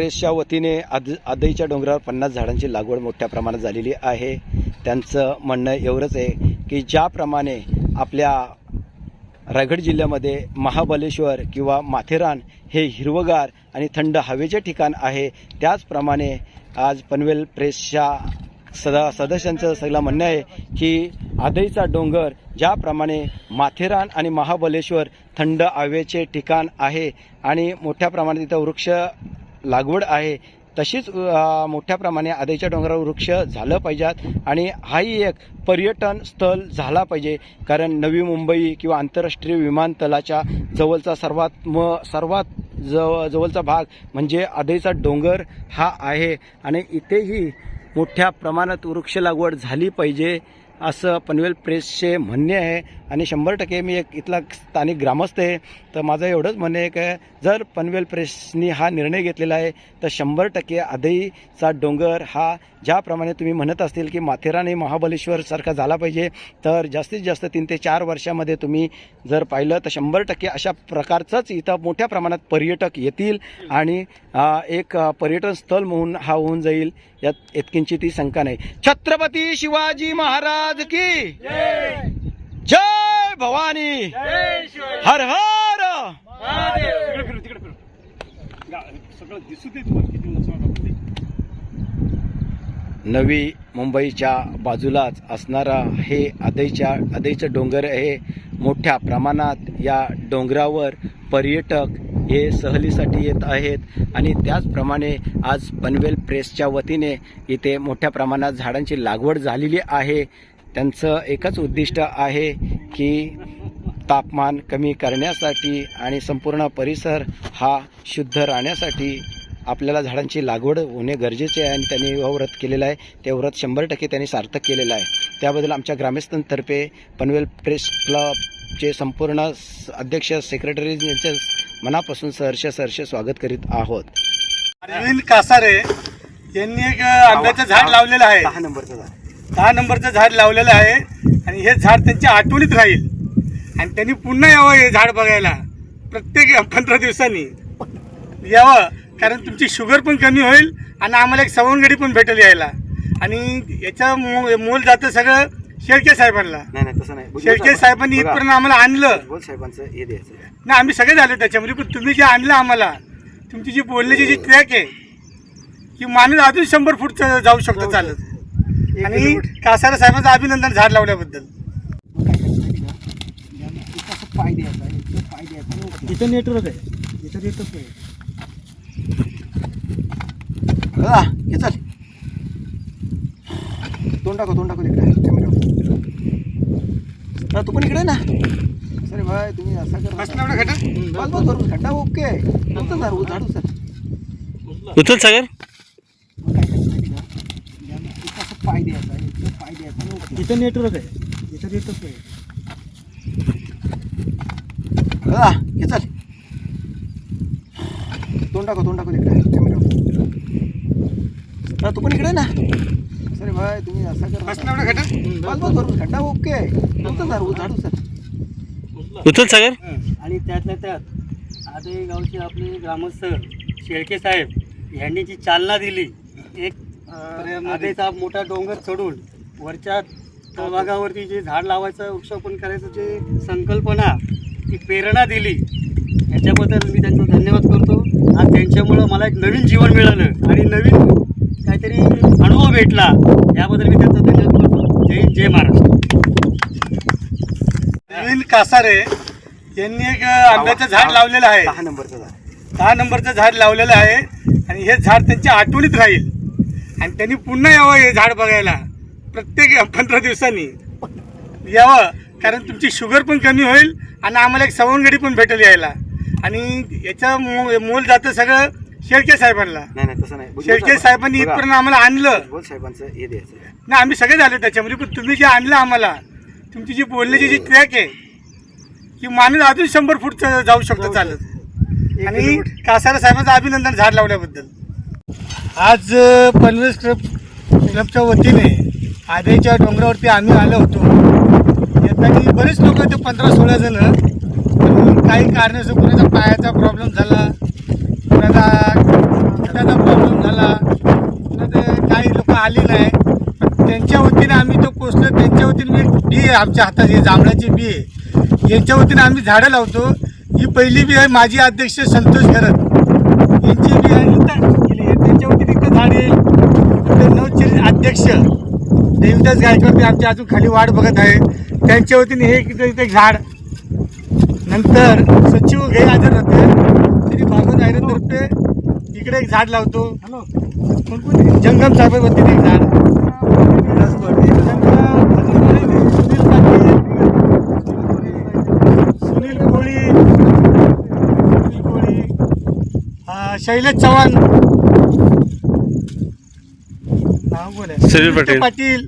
प्रेसच्या वतीने आद आदईच्या डोंगरावर पन्नास झाडांची लागवड मोठ्या प्रमाणात झालेली आहे. त्यांचं म्हणणं एवढंच आहे की ज्याप्रमाणे आपल्या रायगड जिल्ह्यामध्ये महाबलेश्वर किंवा माथेरान हे हिरवगार आणि थंड हवेचे ठिकाण आहे त्याचप्रमाणे आज पनवेल प्रेसच्या सदा सदस्यांचं सगळं म्हणणं आहे की आदईचा डोंगर ज्याप्रमाणे माथेरान आणि महाबलेश्वर थंड हवेचे ठिकाण आहे आणि मोठ्या प्रमाणात इथं वृक्ष लागवड आहे तशीच मोठ्या प्रमाणे आदेच्या डोंगरावर वृक्ष झालं पाहिजेत आणि हाही एक पर्यटन स्थळ झाला पाहिजे. कारण नवी मुंबई किंवा आंतरराष्ट्रीय विमानतळाच्या जवळचा सर्वात म सर्वात जव जवळचा भाग म्हणजे आदईचा डोंगर हा आहे आणि इथेही मोठ्या प्रमाणात वृक्ष लागवड झाली पाहिजे असं पनवेल प्रेसचे म्हणणे आहे. आणि शंभर टक्के मी एक इथला स्थानिक ग्रामस्थ आहे. तर माझं एवढंच म्हणणं आहे की जर पनवेल प्रेसनी हा निर्णय घेतलेला आहे तर शंभर टक्के आधईचा डोंगर हा ज्याप्रमाणे तुम्ही म्हणत असतील की माथेरान महाबलेश्वरसारखा झाला पाहिजे तर जास्तीत जास्त तीन ते चार वर्षामध्ये तुम्ही जर पाहिलं तर शंभर टक्के अशा प्रकारचंच इथं मोठ्या प्रमाणात पर्यटक येतील आणि एक पर्यटन स्थळ म्हणून हा होऊन जाईल यात इतकींची ती शंका नाही. छत्रपती शिवाजी महाराज की जय! भवानी। हर हर। तिकडे फिरू तिकडे फिरू. गा- सगळं दिसू दे तुम्हाला किती उंच वाटावं ते. नवी मुंबईच्या बाजूलाच असणारा हे आदईच्या आदईचं डोंगर हे मोठ्या प्रमाणात या डोंगरावर पर्यटक हे सहलीसाठी येत आहेत. आणि त्याचप्रमाणे आज पनवेल प्रेसच्या वतीने इथे मोठ्या प्रमाणात झाडांची लागवड झालेली आहे. त्यांचं एकच उद्दिष्ट आहे की तापमान कमी करण्यासाठी आणि संपूर्ण परिसर हा शुद्ध राहण्यासाठी आपल्याला झाडांची लागवड होणे गरजेचे आहे आणि त्यांनी व व्रत केलेलं आहे. ते व्रत शंभर टक्के त्यांनी सार्थक केलेलं आहे. त्याबद्दल आमच्या ग्रामस्थांतर्फे पनवेल प्रेस क्लबचे संपूर्ण अध्यक्ष सेक्रेटरी यांचे मनापासून सहर्ष सहर्ष स्वागत करीत आहोत. अरविंद कासारे यांनी एक आंब्याचं झाड लावलेलं आहे. दहा नंबरचं झाड. दहा नंबरचं झाड लावलेलं आहे आणि हे झाड त्यांच्या आठवणीत राहील. आणि त्यांनी पुन्हा यावं हे झाड बघायला. प्रत्येक पंधरा दिवसांनी. यावं कारण तुमची शुगर पण कमी होईल आणि आम्हाला एक सवंगडी पण भेटेल यायला. आणि याचं मो- मोल जातं सगळं शेळके साहेबांना. नाही नाही तसं नाही. शेळके साहेबांनी इथपर्यंत आम्हाला आणलं. साहेबांचं हे द्यायचं. नाही आम्ही सगळे झालो त्याच्यामध्ये पण तुम्ही जे आणलं आम्हाला तुमची जी बोलण्याची जी ट्रॅक आहे की माणूस अजून शंभर फूट जाऊ शकतो चालत. आणि कासारा साहेबांचं अभिनंदन झाड लावल्याबद्दल. पाय द्यायचा पाय द्यायचा इथं नेटवर्क आहे. इथं नेटवर्क आहे. हा हे चल. तोंड टाको तोंड टाको तिकडे कॅमेरा तू पण इकडे ना. सरे भाई तुम्ही असा कर. खड्डा? बस बस बरोबर खड्डा ओके झाड झाड उचल. उचल सागर मग काय करायचं माहिती का? याला इथं असं पाय द्यायचा इथं पाय द्यायचा आणि उचलायचं. इथं नेटवर्क आहे. इथं नेटवर्क आहे. हा हे चल. तोंड टाको तोंड टाको तिकडे कॅमेरा तू पण इकडे ना. सरे भाई तुम्ही असा कर? बस बस बरोबर खड्डा ओके. झाड झाड उचल उचल. सागर. आणि त्यातल्या त्यात आदे गावचे आपले ग्रामस्थ शेळके साहेब यांनी जी चालना दिली एक अं, आदेचा मोठा डोंगर चढून वरच्या तळभागावरती जे झाड लावायचं वृक्षारोपण करायचं जे संकल्पना ती प्रेरणा दिली याच्याबद्दल मी त्यांचा धन्यवाद करतो. आज त्यांच्यामुळं मला एक नवीन जीवन मिळालं आणि नवीन काहीतरी अनुभव भेटला याबद्दल मी त्यांचा धन्यवाद करतो. जय जय महाराष्ट्र. अरविंद कासारे यांनी एक आंब्याचं झाड लावलेलं आहे. दहा नंबरचं झाड. दहा नंबरचं झाड लावलेलं आहे आणि हे झाड त्यांच्या आठवणीत राहील. आणि त्यांनी पुन्हा यावं हे झाड बघायला. प्रत्येक पंधरा दिवसांनी यावं कारण तुमची शुगर पण कमी होईल आणि आम्हाला एक सवंगडी पण भेटेल यायला. आणि याचं मो मोल जातं सगळं शेळके साहेबांना. नाही नाही तसं नाही. शेळके साहेबांनी इथपर्यंत आम्हाला आणलं. साहेबांचं हे द्यायचं नाही आम्ही सगळे झालो त्याच्यामध्ये पण तुम्ही जे आणलं आम्हाला तुमची जी बोलण्याची जी ट्रॅक आहे की माणूस अजून शंभर फूट जाऊ शकतो चालत. आणि कासारा साहेबांचं अभिनंदन झाड लावल्याबद्दल. आज पनवेल क्लब क्लबच्या वतीने आदेच्या डोंगरावरती आम्ही आलो होतो येताना बरेच लोक होते पंधरा सोळा जण काही कारणास्तव कुणाचा पायाचा प्रॉब्लेम झाला कोणाचा हाताचा आली नाही त्यांच्या वतीने आम्ही तो पोचलो त्यांच्या वतीने मी बी आहे आमच्या हातात हे जांभळाची बी आहे यांच्या वतीने आम्ही झाडं लावतो ही पहिली बी आहे माजी अध्यक्ष संतोष खरत यांची बी आहे त्यांच्या वतीने इथं झाड येईल आपले अध्यक्ष देवीदास गायकवाड ते आमच्या अजून खाली वाट बघत आहे. त्यांच्या वतीने हे इथं एक झाड. नंतर सचिव हे हजर होते तरी भागवत आयरतर्फे इकडे एक झाड लावतो. कोण जंगम साहेब वतीने एक झाड. सुनील कोळी. सुनील कोळी. अं, शैलेश चव्हाण. नाव कोण आहे? सुनील पाटील. पाटील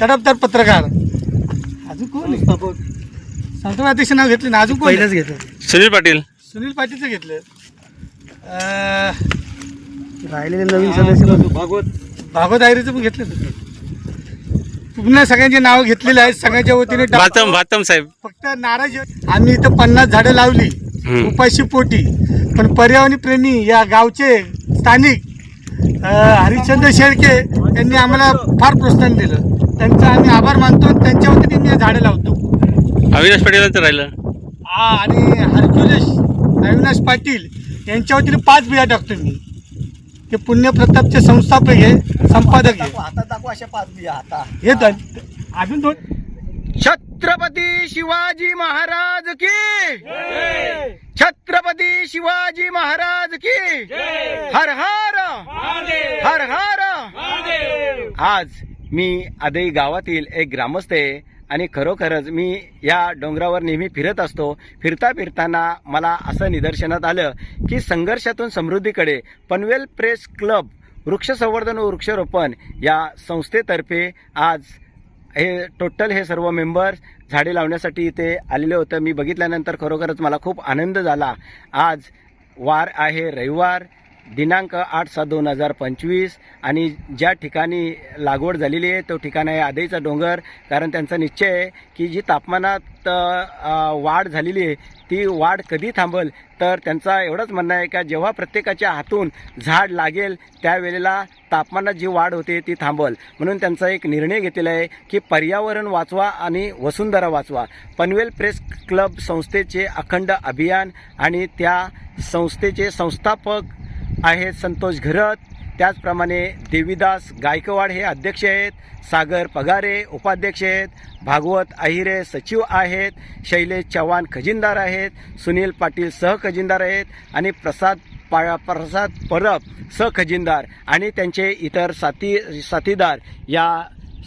तडफदार पत्रकार अजून कोण आहे? संस्थापक अध्यक्ष नाव घेतलं ना अजून कोण आहे? पहिलंच घेतलं सुनील पाटील सुनील पाटीलचं घेतलं अं, राहिलेले नवीन सदस्य भागवत भागवत आयरीचं पण घेतलं. पुन्हा सगळ्यांचे नाव घेतलेले आहेत सगळ्यांच्या वतीने भातम भातम साहेब फक्त नाराज आम्ही इथं पन्नास झाडं लावली हम्म. उपाशी पोटी पण पर्यावरण प्रेमी या गावचे स्थानिक हरिश्चंद्र शेळके यांनी आम्हाला फार प्रोत्साहन दिलं. त्यांचा आम्ही आभार मानतो आणि त्यांच्या वतीने मी झाडं लावतो. अविनाश पाटील राहिलं. हा आणि हरक्युलेश अविनाश पाटील यांच्या वतीने पाच बिया टाकतो मी. ते पुण्य प्रतापचे संस्थापक आहे संपादक आहे आता दाखवा अशा पाच बिया आता. हे दोन अजून दोन छत्रपती शिवाजी महाराज की छत्रपती शिवाजी महाराज की हर हर! हर हर! आज मी आदई गावातील एक ग्रामस्थ आहे आणि खरोखरच मी या डोंगरावर नेहमी फिरत असतो. फिरता फिरताना मला असं निदर्शनात आलं की संघर्षातून समृद्धीकडे पनवेल प्रेस क्लब वृक्ष संवर्धन व वृक्षारोपण या संस्थेतर्फे आज हे टोटल हे सर्व मेंबर्स झाडे लावण्यासाठी इथे आलेले होतं. मी बघितल्यानंतर खरोखरच मला खूप आनंद झाला. आज वार आहे रविवार. दिनांक आठ सात दोन हजार पंचवीस. आणि ज्या ठिकाणी लागवड झालेली आहे तो ठिकाण आहे आधीचा डोंगर. कारण त्यांचा निश्चय आहे की जी तापमानात वाढ झालेली आहे ती वाढ कधी थांबल? तर त्यांचा एवढंच म्हणणं आहे का जेव्हा प्रत्येकाच्या हातून झाड लागेल त्यावेळेला तापमानात जी वाढ होते ती थांबल. म्हणून त्यांचा एक निर्णय घेतलेला आहे की पर्यावरण वाचवा आणि वसुंधरा वाचवा. पनवेल प्रेस क्लब संस्थेचे अखंड अभियान आणि त्या संस्थेचे संस्थापक आहेत संतोष घरत. त्याचप्रमाणे देवीदास गायकवाड हे अध्यक्ष आहेत. सागर पगारे उपाध्यक्ष आहेत. भागवत अहिरे सचिव आहेत. शैलेश चव्हाण खजिनदार आहेत. सुनील पाटील सहखजिनदार आहेत. आणि प्रसाद पा प्रसाद परब सहखजिनदार आणि त्यांचे इतर साथी साथीदार या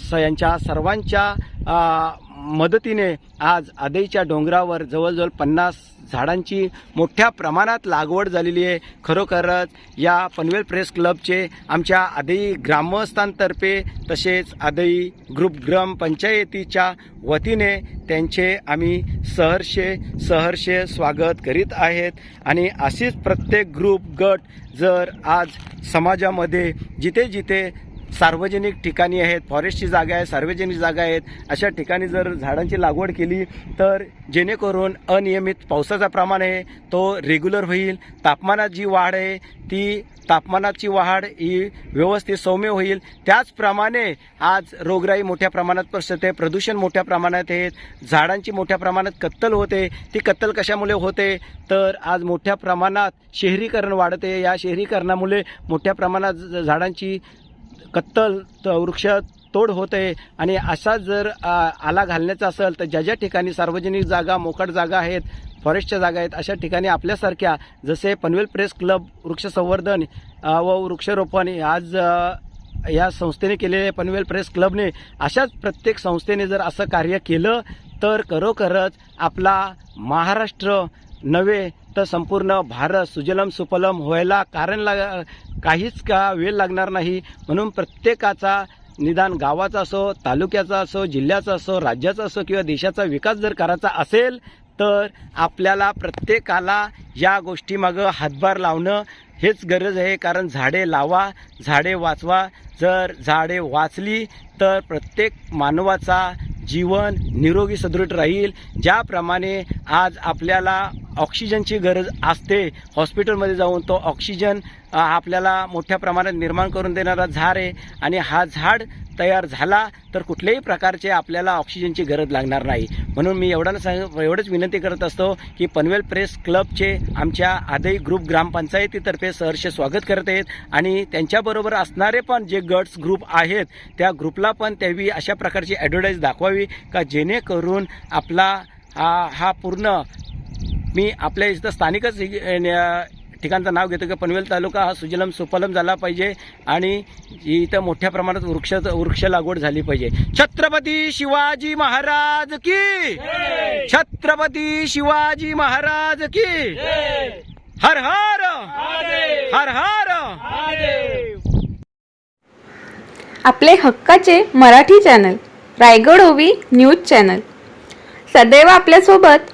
स यांच्या सर्वांच्या मदतीने आज आदेच्या डोंगरावर जवळजवळ पन्नास झाडांची मोठ्या प्रमाणात लागवड झालेली आहे. खरोखरच या पनवेल प्रेस क्लबचे आमच्या आदई ग्रामस्थांतर्फे तसेच आदई ग्रुप ग्रामपंचायतीच्या वतीने त्यांचे आम्ही सहर्षे सहर्षे स्वागत करीत आहेत. आणि अशीच प्रत्येक ग्रुप गट जर आज समाजामध्ये जिथे जिथे सार्वजनिक ठिकाणी आहेत फॉरेस्टची जागा आहे सार्वजनिक जागा आहेत अशा ठिकाणी जर झाडांची लागवड केली तर जेणेकरून अनियमित पावसाचा प्रमाण आहे तो रेग्युलर होईल तापमानात जी वाढ आहे ती तापमानाची वाढ ही व्यवस्थित सौम्य होईल. त्याचप्रमाणे आज रोगराई मोठ्या प्रमाणात पसरते प्रदूषण मोठ्या प्रमाणात आहेत झाडांची मोठ्या प्रमाणात कत्तल होते ती कत्तल कशामुळे होते? तर आज मोठ्या प्रमाणात शहरीकरण वाढते या शहरीकरणामुळे मोठ्या प्रमाणात ज- झाडांची कत्तल वृक्ष तोड होते आणि असा जर आला घालण्याचा असेल तर ज्या ज्या ठिकाणी सार्वजनिक जागा मोकट जागा आहेत फॉरेस्टच्या जागा आहेत अशा ठिकाणी आपल्यासारख्या जसे पनवेल प्रेस क्लब वृक्ष संवर्धन व वृक्षारोपण आज या संस्थेने केलेले पनवेल प्रेस क्लबने अशाच प्रत्येक संस्थेने जर असं कार्य केलं तर खरोखरच आपला महाराष्ट्र नव्हे तर संपूर्ण भारत सुजलम सुफलम व्हायला कारण लाग काहीच का वेळ लागणार नाही. म्हणून प्रत्येकाचा निदान गावाचा असो तालुक्याचा असो जिल्ह्याचा असो राज्याचा असो किंवा देशाचा विकास जर करायचा असेल तर आपल्याला प्रत्येकाला या गोष्टीमागं हातभार लावणं हेच गरज आहे. कारण झाडे लावा झाडे वाचवा. जर झाडे वाचली तर प्रत्येक मानवाचा जीवन निरोगी सदृढ राहील. ज्याप्रमाणे आज आपल्याला ऑक्सिजनची गरज असते. हॉस्पिटलमध्ये जाऊन तो ऑक्सिजन आपल्याला मोठ्या प्रमाणात निर्माण करून देणारा झाड आहे आणि हा झाड तयार झाला तर कुठल्याही प्रकारचे आपल्याला ऑक्सिजनची गरज लागणार नाही. म्हणून मी एवढ्याला सांग एवढंच विनंती करत असतो की पनवेल प्रेस क्लबचे आमच्या आदई ग्रुप ग्रामपंचायतीतर्फे सहर्ष स्वागत करत आहेत आणि त्यांच्याबरोबर असणारे पण जे गट्स ग्रुप आहेत त्या ग्रुपला पण त्यावी अशा प्रकारची ॲडव्हर्टाईज दाखवावी का जेणेकरून आपला हा हा पूर्ण मी आपल्या इथं स्थानिकच ठिकाणचं नाव घेतो की पनवेल तालुका हा सुजलम सुफलम झाला पाहिजे आणि इथं मोठ्या प्रमाणात वृक्ष वृक्ष लागवड झाली पाहिजे. छत्रपती शिवाजी महाराज की! छत्रपती शिवाजी महाराज की! हर हर! हर हर! आपले हक्काचे मराठी चॅनल रायगड ओवी न्यूज चॅनल. सदैव आपल्यासोबत